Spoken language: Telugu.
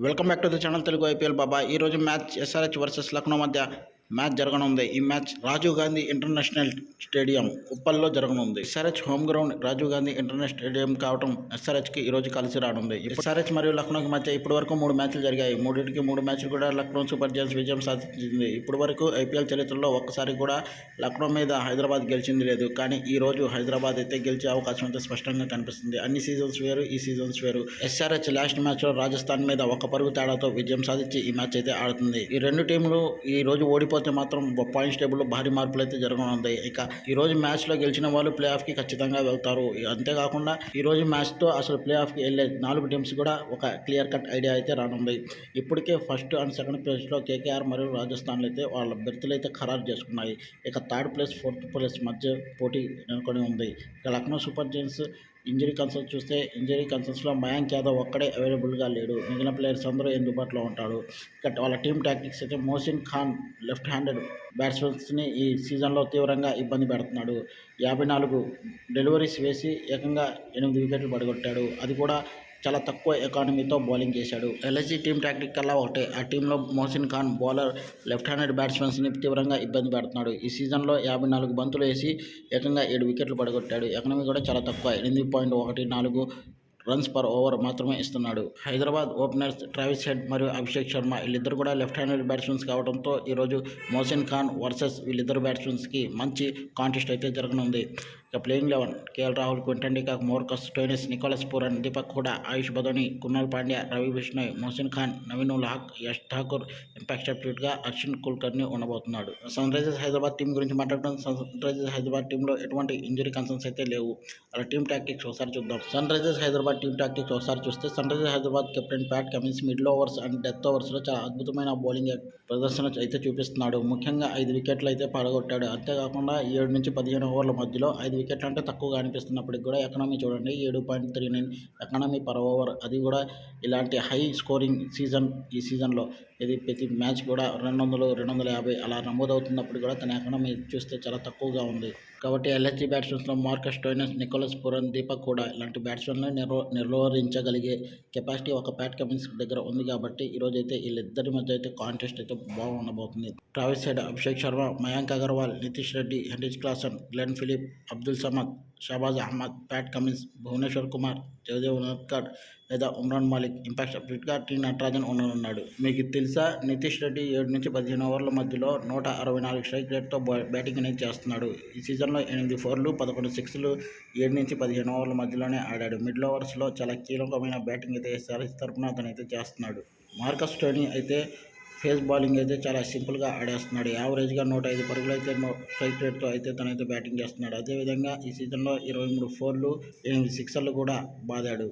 Welcome back to the channel Telugu IPL Baba ఈ రోజు మ్యాచ్ ఎస్ఆర్హెచ్ వర్సెస్ లక్నో మధ్య మ్యాచ్ జరగనుంది. ఈ match Rajiv Gandhi international stadium ఉప్పల్లో జరగనుంది. SRH home ground Rajiv Gandhi international stadium కావడం ఎస్ఆర్హెచ్కి ఈ రోజు కలిసి రానుంది. ఎస్ఆర్హెచ్ మరియు లక్నోకి మధ్య ఇప్పటి వరకు మూడు మ్యాచ్లు జరిగాయి. మూడింటికి మూడు మ్యాచ్లు కూడా లక్నో సూపర్ జైన్స్ విజయం సాధించింది. ఇప్పటి వరకు ఐపీఎల్ చరిత్రలో ఒక్కసారి కూడా లక్నో మీద హైదరాబాద్ గెలిచింది లేదు. కానీ ఈ రోజు హైదరాబాద్ అయితే గెలిచే అవకాశం అయితే స్పష్టంగా కనిపిస్తుంది. అన్ని సీజన్స్ వేరు ఈ సీజన్స్ వేరు. ఎస్ఆర్హెచ్ లాస్ట్ మ్యాచ్లో రాజస్థాన్ మీద ఒక పరుగు తేడాతో విజయం సాధించి ఈ మ్యాచ్ అయితే ఆడుతుంది. ఈ రెండు టీంలు ఈ రోజు ఓడిపోతే మాత్రం పాయింట్స్ టేబుల్లో భారీ మార్పులు అయితే జరగనుంది. ఇక ఈరోజు మ్యాచ్లో గెలిచిన వాళ్ళు ప్లే ఆఫ్కి ఖచ్చితంగా వెళ్తారు. అంతేకాకుండా ఈ రోజు అసలు ప్లే ఆఫ్కి వెళ్ళే నాలుగు టీమ్స్ కూడా ఒక క్లియర్ కట్ ఐడియా అయితే రానుంది. ఇప్పటికే ఫస్ట్ అండ్ సెకండ్ ప్లేస్లో కేకేఆర్ మరియు రాజస్థాన్లు అయితే వాళ్ళ బెర్తులు అయితే ఖరారు చేసుకున్నాయి. ఇక థర్డ్ ప్లేస్ ఫోర్త్ ప్లేస్ మధ్య పోటీ నెలకొని ఉంది. ఇక Lucknow super giants injury concerns చూస్తే ఇంజరీ కన్సర్న్స్లో మయాంక్ యాదవ్ ఒక్కడే అవైలబుల్గా లేడు. మిగిలిన ప్లేయర్స్ అందరూ అందుబాటులో ఉంటాడు ఇక వాళ్ళ టీమ్ టాక్టిక్స్ అయితే మోసిన్ ఖాన్ లెఫ్ట్ హ్యాండెడ్ బ్యాట్స్మెన్స్ని ఈ సీజన్లో తీవ్రంగా ఇబ్బంది పెడుతున్నాడు. యాభై నాలుగు డెలివరీస్ వేసి ఏకంగా ఎనిమిది వికెట్లు పడగొట్టాడు. అది కూడా చాలా తక్కువ ఎకానమీతో బౌలింగ్ చేశాడు. ఎల్ఐసి టీం టాక్టిక్ కల్లా ఒకటే. ఆ టీంలో Mohsin Khan bowler left handed బ్యాట్స్మెన్స్ని తీవ్రంగా ఇబ్బంది పెడుతున్నాడు. ఈ సీజన్లో యాభై నాలుగు బంతులు వేసి ఏకంగా ఏడు వికెట్లు పడగొట్టాడు. ఎకనమీ కూడా చాలా తక్కువ. ఎనిమిది పాయింట్ ఒకటి నాలుగు రన్స్ పర్ ఓవర్ మాత్రమే ఇస్తున్నాడు. హైదరాబాద్ ఓపెనర్స్ ట్రావిస్ హెడ్ మరియు అభిషేక్ శర్మ వీళ్ళిద్దరు కూడా లెఫ్ట్ హ్యాండెడ్ బ్యాట్స్మెన్స్ కావడంతో ఈరోజు మోసిన్ ఖాన్ వర్సెస్ వీళ్ళిద్దరు బ్యాట్స్మెన్స్కి మంచి కాంటెస్ట్ అయితే జరగనుంది. ఇక playing eleven KL Rahul Quinton de Kock Marcus Stoinis Nicholas Pooran Deepak Hooda Ayush Badoni Krunal Pandya Ravi Bishnoi Mohsin Khan Naveen ul Haq Yash Thakur impact సబ్స్టిట్యూట్గా Arshin Kulkarni ఉండబోతున్నాడు. సన్ రైజర్స్ హైదరాబాద్ టీం గురించి మాట్లాడడం సన్ రైజర్స్ హైదరాబాద్ టీంలో ఎటువంటి ఇంజరీ కన్సర్న్స్ అయితే లేవు. అలా టీం టాక్టిక్స్ ఒకసారి చూద్దాం. Sun Risers Hyderabad team tactics ఒకసారి చూస్తే Sunrisers Hyderabad captain Pat Cummins middle overs and death ఓవర్స్లో చాలా అద్భుతమైన బౌలింగ్ ప్రదర్శన అయితే చూపిస్తున్నాడు. ముఖ్యంగా ఐదు వికెట్లు అయితే పడగొట్టాడు. అంతేకాకుండా ఏడు నుంచి పదిహేను ఓవర్ల మధ్యలో ఐదు వికెట్లు అంటే తక్కువగా అనిపిస్తున్నప్పటికి కూడా ఎకనామీ చూడండి ఏడు point three nine economy per over అది కూడా ఇలాంటి హై స్కోరింగ్ సీజన్ ఈ సీజన్లో ఇది ప్రతి మ్యాచ్ కూడా రెండు వందలు రెండు వందల యాభై అలా నమోదవుతున్నప్పుడు కూడా తన ఎకనామీ చూస్తే చాలా తక్కువగా ఉంది. కాబట్టి LH బ్యాట్స్మెన్స్లో Marcus Stoinis Nicholas Pooran Deepak కూడా ఇలాంటి బ్యాట్స్మెన్లు నిర్వ నిర్వహించగలిగే కెపాసిటీ ఒక ప్యాట్ కమిన్స్ దగ్గర ఉంది కాబట్టి ఈరోజు అయితే వీళ్ళిద్దరి మధ్య అయితే కాంటెస్ట్ అయితే బాగుండబోతుంది. Travis Head Abhishek Sharma Mayank Agarwal Nitish Reddy Heinrich Klaasen Glenn Phillips Abdul Samad Shahbaz Ahmed Pat Cummins Bhuvneshwar Kumar Jaydev Unadkat లేదా ఉమ్రాన్ మాలిక్ ఇంపాక్ట్ సబ్జెక్ట్గా టీ నటరాజన్ ఉండనున్నాడు. మీకు తెలుసా నితీష్ రెడ్డి ఏడు నుంచి పదిహేను ఓవర్ల మధ్యలో నూట అరవై నాలుగు స్ట్రైక్ రేట్తో బ్యాటింగ్ అనేది చేస్తున్నాడు. ఈ సీజన్లో ఎనిమిది ఫోర్లు పదకొండు సిక్స్లు ఏడు నుంచి పదిహేను ఓవర్ల మధ్యలోనే ఆడాడు. మిడిల్ ఓవర్స్లో చాలా కీలకమైన బ్యాటింగ్ అయితే ఎస్ఆర్ఎస్ తరఫున అతను అయితే చేస్తున్నాడు. మార్కస్ టోనీ అయితే ఫేస్ బౌలింగ్ అయితే చాలా సింపుల్గా ఆడేస్తున్నాడు. యావరేజ్గా నూట ఐదు పరుగులు అయితే స్ట్రైక్ రేట్తో అయితే తనైతే బ్యాటింగ్ చేస్తున్నాడు. అదేవిధంగా ఈ సీజన్లో ఇరవై మూడు ఫోర్లు ఎనిమిది సిక్సర్లు కూడా బాదాడు.